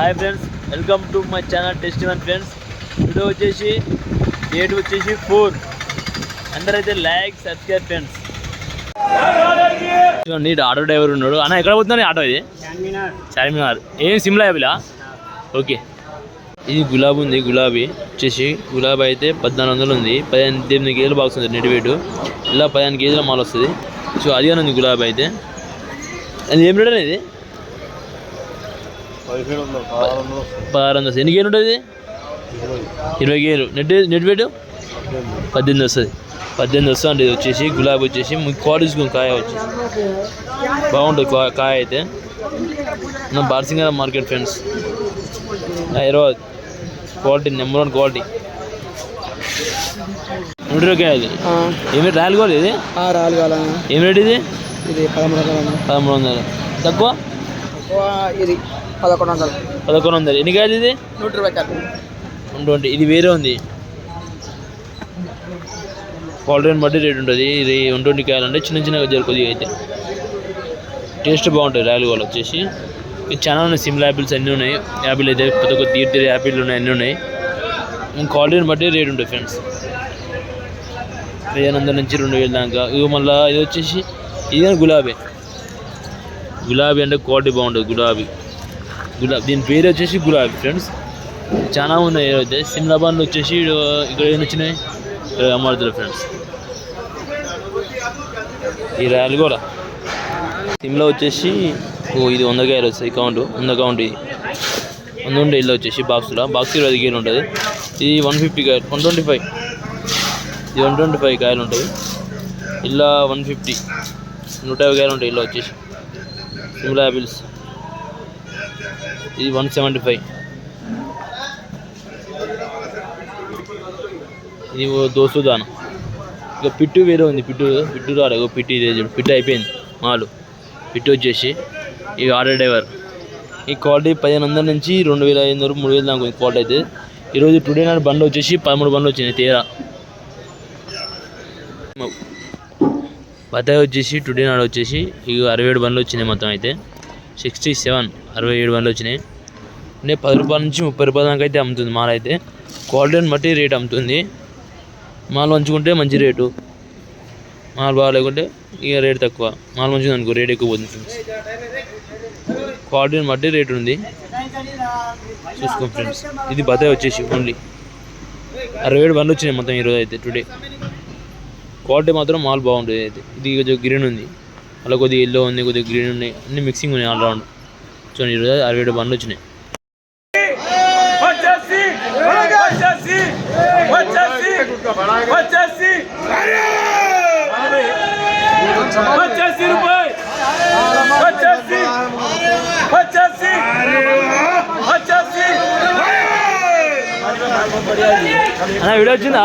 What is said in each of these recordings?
Hi friends welcome to my channel test one friends. Video వచ్చేసి date వచ్చేసి four. అందరైతే like subscribe friends. చూడండి auto driver ఉన్నాడు. అన్న ఎక్కడ పోతున్నాను ఆటో ఇది? చార్మినార్. ఏం సిమ్లా యాపిలా ఓకే. ఇది గులాబీ ఉంది గులాబీ. వచ్చేసి గులాబీ అయితే పద్నాలుగు వందలు ఉంది. పదిహేను ఎనిమిది కేజీలు బాక్స్ ఉంది నెట్ వెయిట్. ఇలా పదిహేను కేజీల మాల్ వస్తుంది. సో అది అని ఉంది గులాబీ అయితే. అది ఏం రేట్ అనేది పదహారు వందలు వస్తుంది. ఎన్ని కేజీలు ఉంటుంది ఇరవై కేజీలు నెట్ నెట్ వెయిట్ పద్దెనిమిది వస్తుంది. పద్దెనిమిది వస్తుంది ఇది వచ్చేసి గులాబీ వచ్చేసి క్వాలిటీ కాయ వచ్చేసి. బాగుంటుంది కా- కాయ అయితే. నా బార్సింగర market friends. Hyderabad quality number one quality. నూట ఇరవై కాయ ఇది ఏమి రాయలు కూడా ఇది? రాలు కాల ఏం రేట్ ఇది? ఇది పదమూడు వందలు పదమూడు వందలు. తక్కువ ఇది. పదకొండు వందలు పదకొండు వందలు ఎన్ని కాయలు ఇది? నూట ఇరవై కాదు ట్వంటీ. ఇది వేరే ఉంది. క్వాలిటీని బట్టి రేట్ ఉంటుంది. ఇది వన్ ట్వంటీ కాయలు అంటే చిన్న చిన్నగా జర కొద్దిగా అయితే. టేస్ట్ బాగుంటుంది రాయల్ గోల్ వచ్చేసి. చాలా ఉన్నాయి సిమ్లా యాపిల్స్ అన్నీ ఉన్నాయి. యాపిల్ అయితే కొత్త కొత్త తీర్ తీర్ యాపిల్ ఉన్నాయి అన్నీ ఉన్నాయి. క్వాలిటీని బట్టి రేట్ ఉంటుంది ఫ్రెండ్స్. పదిహేను వందల నుంచి రెండు వేల దాకా. ఇవి మళ్ళీ ఇది వచ్చేసి ఇది గులాబీ. గులాబీ అంటే క్వాలిటీ బాగుంటుంది గులాబీ. గులాబ్. దీని పేరు వచ్చేసి గులాబీ ఫ్రెండ్స్ చాలా ఉన్నాయి అయితే సిమ్లాబాద్లో వచ్చేసి ఇక్కడ ఏమి వచ్చినాయి? ఇక్కడ ఫ్రెండ్స్ ఈ రాయలు కూడా సిమ్లో వచ్చేసి ఓ ఇది వంద కాయలు వస్తాయి కౌంట్. వంద కౌంట్ ఇది వంద ఉండే ఇల్లు వచ్చేసి బాక్స్లో. బాక్స్ ఇరవై ఐదు కాయలు ఉంటుంది. ఇది వన్ ఫిఫ్టీ కాయలు వన్ ట్వంటీ ఫైవ్. ఇది వన్ ట్వంటీ ఫైవ్ కాయలు ఉంటుంది. ఇలా వన్ ఫిఫ్టీ. నూట యాభై కాయలు ఉంటాయి ఇలా వచ్చేసి. సిమ్లా యాపిల్స్ ఇది వన్ సెవెంటీ ఫైవ్. ఇది ఓ దోస్తు దానం ఇక పిట్టు వేరే ఉంది పిట్టు పిట్టు రాలేదు పిట్టు ఇదే పిట్టు అయిపోయింది మాలు. పిట్టు వచ్చేసి ఇవి ఆర్డర్ డ్రైవర్. ఈ క్వాలిటీ పదిహేను వందల నుంచి రెండు వేల ఐదు వందలు మూడు వేల దాకా ఉంది క్వాలిటీ అయితే. ఈరోజు టుడే నాడు బండ్లు వచ్చేసి పదమూడు బండ్లు వచ్చినాయి తేరా. బత్తాయి వచ్చేసి టుడే నాడు వచ్చేసి ఇక అరవై ఏడు బండ్లు వచ్చినాయి మొత్తం అయితే. Sixty seven. అరవై ఏడు వందలు వచ్చినాయి. అంటే పది రూపాయల నుంచి ముప్పై రూపాయల దాకా అయితే అమ్ముతుంది మాల్ అయితే. క్వాలిటీని బట్టి రేట్ అమ్ముతుంది. మాలు మంచుకుంటే మంచి రేటు మాలు బాగాలేకుంటే ఇక రేట్ తక్కువ. మాల్ మంచిది అనుకో రేట్ ఎక్కువ పోతుంది ఫ్రెండ్స్ క్వాలిటీని బట్టి రేట్ ఉంది. చూసుకో ఫ్రెండ్స్ ఇది బతాయి వచ్చేసి ఓన్లీ అరవై ఏడు బండ్లు వచ్చినాయి మొత్తం ఈరోజు అయితే టుడే క్వాలిటీ మాత్రం మాల్ బాగుంటుంది అయితే. ఇది కొంచెం గ్రీన్ ఉంది. అలా కొద్దిగా ఎల్లో ఉంది కొద్దిగా గ్రీన్ ఉన్నాయి. అన్ని మిక్సింగ్ ఉన్నాయి ఆల్రౌండ్ చూడండి ఈరోజు అరవై ఏడు బండ్లు వచ్చినాయి. అన్న వీడియో వచ్చిందా?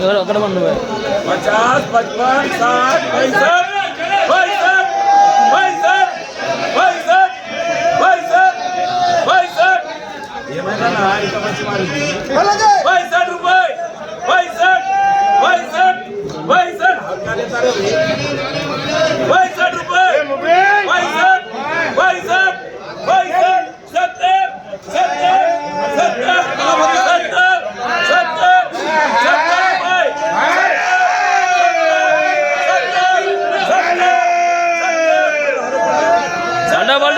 ఎవరు అక్కడ పండు पचास पचपन साठ पैंसठ पैंसठ पैंसठ पैंसठ पैंसठ पैंसठ ये मैंने ना पैंसठ रुपये पैंसठ